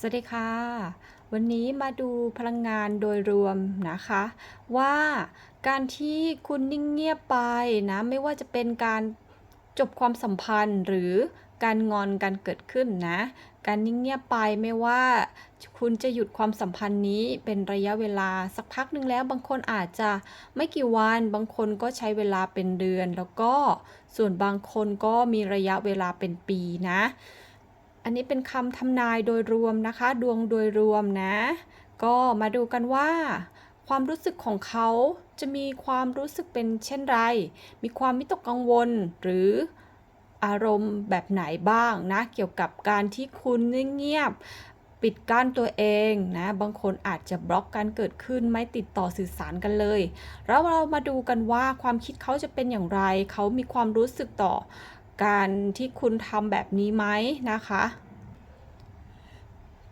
สวัสดีค่ะ วันนี้มาดูพลังงานโดยรวมนะคะ ว่าการที่คุณนิ่งเงียบไปนะไม่ว่าจะเป็นการจบความสัมพันธ์หรือการงอนกันเกิดขึ้นนะ การนิ่งเงียบไปไม่ว่าคุณจะหยุดความสัมพันธ์นี้เป็นระยะเวลาสักพักหนึ่งแล้ว บางคนอาจจะไม่กี่วัน บางคนก็ใช้เวลาเป็นเดือน แล้วก็ส่วนบางคนก็มีระยะเวลาเป็นปีนะ อันนี้เป็นคำทำนายโดยรวมนะคะ ดวงโดยรวมนะ ก็มาดูกันว่า ความรู้สึกของเขาจะมีความรู้สึกเป็นเช่นไร มีความมิตกกังวลหรืออารมณ์แบบไหนบ้างนะ เกี่ยวกับการที่คุณเงียบๆปิดกั้นตัวเองนะ บางคนอาจจะบล็อกการเกิดขึ้นไม่ติดต่อสื่อสารกันเลย แล้วเรามาดูกันว่าความคิดเขาจะเป็นอย่างไร เขามีความรู้สึกต่อการที่คุณทำแบบนี้ไหมนะคะ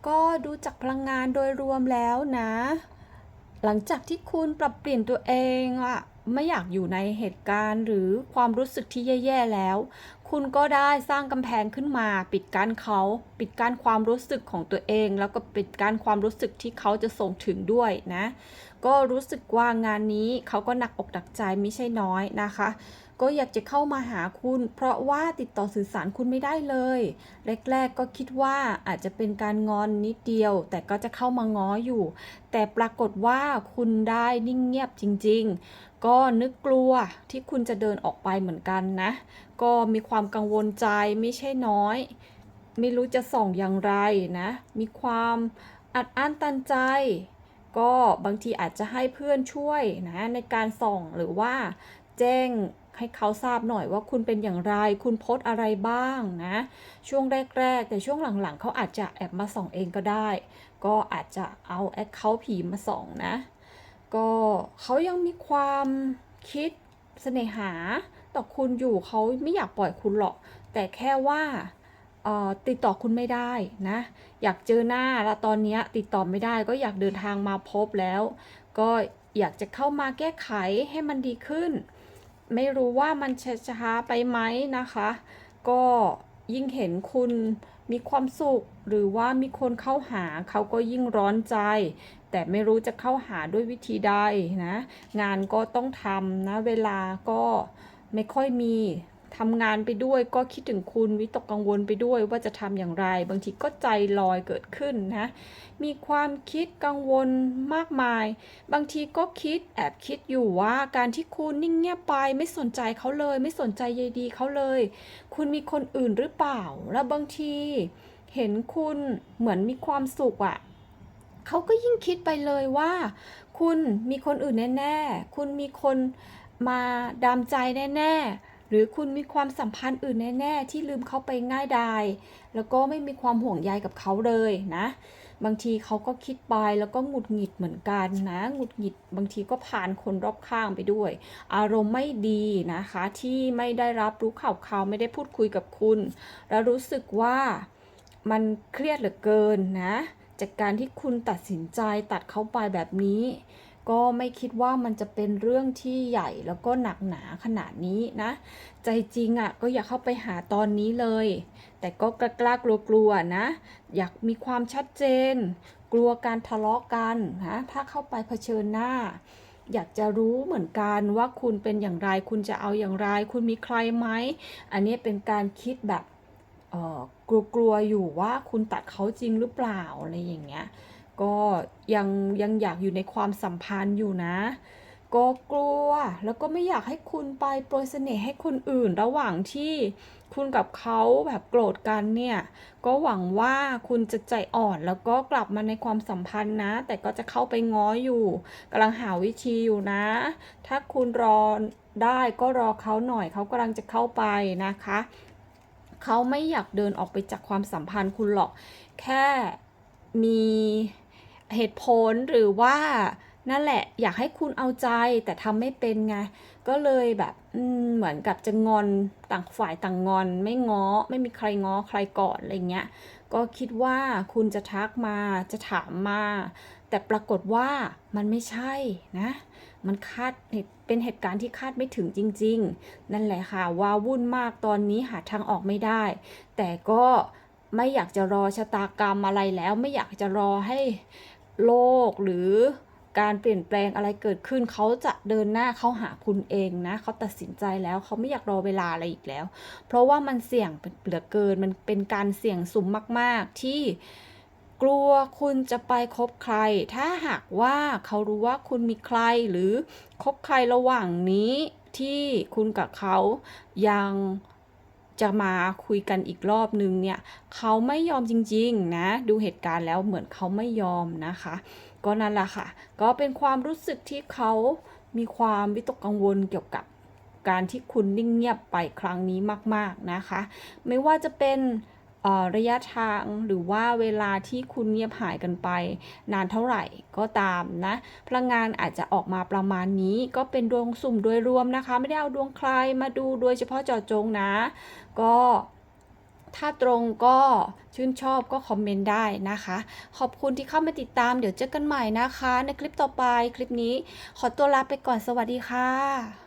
ก็ดูจากพลังงานโดยรวมแล้วนะ หลังจากที่คุณปรับเปลี่ยนตัวเองอะไม่อยากอยู่ในเหตุการณ์หรือความรู้สึกที่แย่ๆแล้ว คุณก็ได้สร้างกำแพงขึ้นมา ปิดกั้นเขา ปิดกั้นความรู้สึกของตัวเอง แล้วก็ปิดกั้นความรู้สึกที่เขาจะส่งถึงด้วยนะ ก็รู้สึกว่างานนี้เขาก็หนักอกหนักใจไม่ใช่น้อยนะคะ ก็อยากจะเข้ามาหาคุณ เพราะว่าติดต่อสื่อสารคุณไม่ได้เลย แรกๆก็คิดว่าอาจจะเป็นการงอนนิดเดียว แต่ก็จะเข้ามาง้ออยู่ แต่ปรากฏว่าคุณได้นิ่งเงียบจริง ๆ ก็นึกกลัวที่คุณจะเดินออกไปเหมือนกันนะ ก็มีความกังวลใจไม่ใช่น้อย ไม่รู้จะส่องอย่างไรนะ มีความอัดอั้นตันใจก็บางทีอาจจะให้เพื่อนช่วยนะในการส่องหรือว่าแจ้ง ให้เขาทราบหน่อยว่าคุณเป็นอย่างไร คุณโพสอะไรบ้างนะ ช่วงแรกๆ แต่ช่วงหลังๆ เขาอาจจะแอบมาส่องเองก็ได้ ก็อาจจะเอาแอคเคาท์ผีมาส่องนะ ก็เขายังมีความคิดเสน่หาต่อคุณอยู่เขาไม่อยากปล่อยคุณหรอก แต่แค่ว่าติดต่อคุณไม่ได้นะ อยากเจอหน้าแล้วตอนนี้ติดต่อไม่ได้ก็อยากเดินทางมาพบแล้ว ก็อยากจะเข้ามาแก้ไขให้มันดีขึ้น ไม่รู้ว่ามันจะช้าไปไหมนะคะ ก็ยิ่งเห็นคุณมีความสุข หรือว่ามีคนเข้าหาเขาก็ยิ่งร้อนใจ แต่ไม่รู้จะเข้าหาด้วยวิธีใดนะ งานก็ต้องทำนะ เวลาก็ไม่ค่อยมี ทำงานไปด้วยก็คิดถึงคุณวิตกกังวลไปด้วยว่าจะทำอย่างไร บางทีก็ใจลอยเกิดขึ้นนะมีความคิดกังวลมากมาย บางทีก็คิดแอบคิดอยู่ว่าการที่คุณนิ่งเงียบไปไม่สนใจเขาเลย ไม่สนใจใยดีเขาเลย คุณมีคนอื่นหรือเปล่า แล้วบางที เห็นคุณเหมือนมีความสุขอะ่ะเขาก็ยิ่งคิดไปเลยว่า คุณมีคนอื่นแน่ๆคุณมีคนมาดามใจแน่ๆ หรือคุณมีความสัมพันธ์อื่นแน่ๆที่ลืมเขาไปง่ายดายแล้วก็ไม่มีความห่วงใยกับเขาเลยนะ บางทีเขาก็คิดไปแล้วก็หงุดหงิดเหมือนกันนะหงุดหงิดบางทีก็ผ่านคนรอบข้างไปด้วย อารมณ์ไม่ดีนะคะ ที่ไม่ได้รับรู้ข่าวขาวไม่ได้พูดคุยกับคุณ แล้วรู้สึกว่ามันเครียดเหลือเกินนะ จากการที่คุณตัดสินใจตัดเขาไปแบบนี้ ก็ไม่คิดว่ามันจะเป็นเรื่องที่ใหญ่แล้วก็หนักหนาขนาดนี้นะ ใจจริงอะ่ะก็อยากเข้าไปหาตอนนี้เลย แต่ก็กล้ากลัวกลัวๆนะ อยากมีความชัดเจน กลัวการทะเลาะกันนะถ้าเข้าไปเผชิญหน้า อยากจะรู้เหมือนกันว่าคุณเป็นอย่างไร คุณจะเอาอย่างไร คุณมีใครไหมอันนี้เป็นการคิดแบบกลัวๆอยู่ว่าคุณตัดเขาจริงหรือเปล่าอะไรอย่างเงี้ย ก็ยังยังอยากอยู่ในความสัมพันธ์อยู่นะ ก็กลัวแล้วก็ไม่อยากให้คุณไปโปรยเสน่ห์ให้คนอื่นระหว่างที่คุณกับเขาแบบโกรธกันเนี่ย ก็หวังว่าคุณจะใจอ่อนแล้วก็กลับมาในความสัมพันธ์นะ แต่ก็จะเข้าไปง้ออยู่กำลังหาวิธีอยู่นะ ถ้าคุณรอได้ก็รอเขาหน่อยเขากำลังจะเข้าไปนะคะ เขาไม่อยากเดินออกไปจากความสัมพันธ์คุณหรอก แค่มี เหตุผลหรือว่านั่นแหละอยากให้คุณเอาใจแต่ทำไม่เป็นไง ก็เลยแบบเหมือนกับจะงอนต่างฝ่ายต่างงอน ไม่ง้อไม่มีใครง้อใครกอนอะไรเงี้ยก็คิดว่าคุณจะทักมาจะถามมา แต่ปรากฏว่ามันไม่ใช่นะ มันคาดเป็นเหตุการณ์ที่คาดไม่ถึงจริง ๆ นั่นแหละค่ะว้าวุ่นมากตอนนี้หาทางออกไม่ได้ แต่ก็ไม่อยากจะรอชะตากรรมอะไรแล้วไม่อยากจะรอให้ โลกหรือการเปลี่ยนแปลงอะไรเกิดขึ้นเขาจะเดินหน้าเข้าหาคุณเองนะเขาตัดสินใจแล้วเขาไม่อยากรอเวลาอะไรอีกแล้ว เพราะว่ามันเสี่ยงเหลือเกินมันเป็นการเสี่ยงสูงมาก ๆ ที่กลัวคุณจะไปคบใคร ถ้าหากว่าเขารู้ว่าคุณมีใครหรือคบใครระหว่างนี้ที่คุณกับเขายัง จะมาคุยกันอีกรอบนึงเนี่ยเขาไม่ยอมจริงๆนะดูเหตุการณ์แล้วเหมือนเขาไม่ยอมนะคะ ก็นั่นแหละค่ะ ก็เป็นความรู้สึกที่เขามีความวิตกกังวลเกี่ยวกับการที่คุณนิ่งเงียบไปครั้งนี้มาก ๆนะคะ ไม่ว่าจะเป็น ระยะทางหรือว่าเวลาที่คุณเงียบหายกันไป นานเท่าไหร่ก็ตามนะ พลังงานอาจจะออกมาประมาณนี้ก็เป็นดวงสุ่มโดยรวมนะคะ ไม่ได้เอาดวงใครมาดูโดยเฉพาะเจาะจงนะ ก็ถ้าตรงก็ชื่นชอบก็คอมเมนต์ได้นะคะ ขอบคุณที่เข้ามาติดตามเดี๋ยวเจอกันใหม่นะคะ ในคลิปต่อไปคลิปนี้ขอตัวลาไปก่อนสวัสดีค่ะ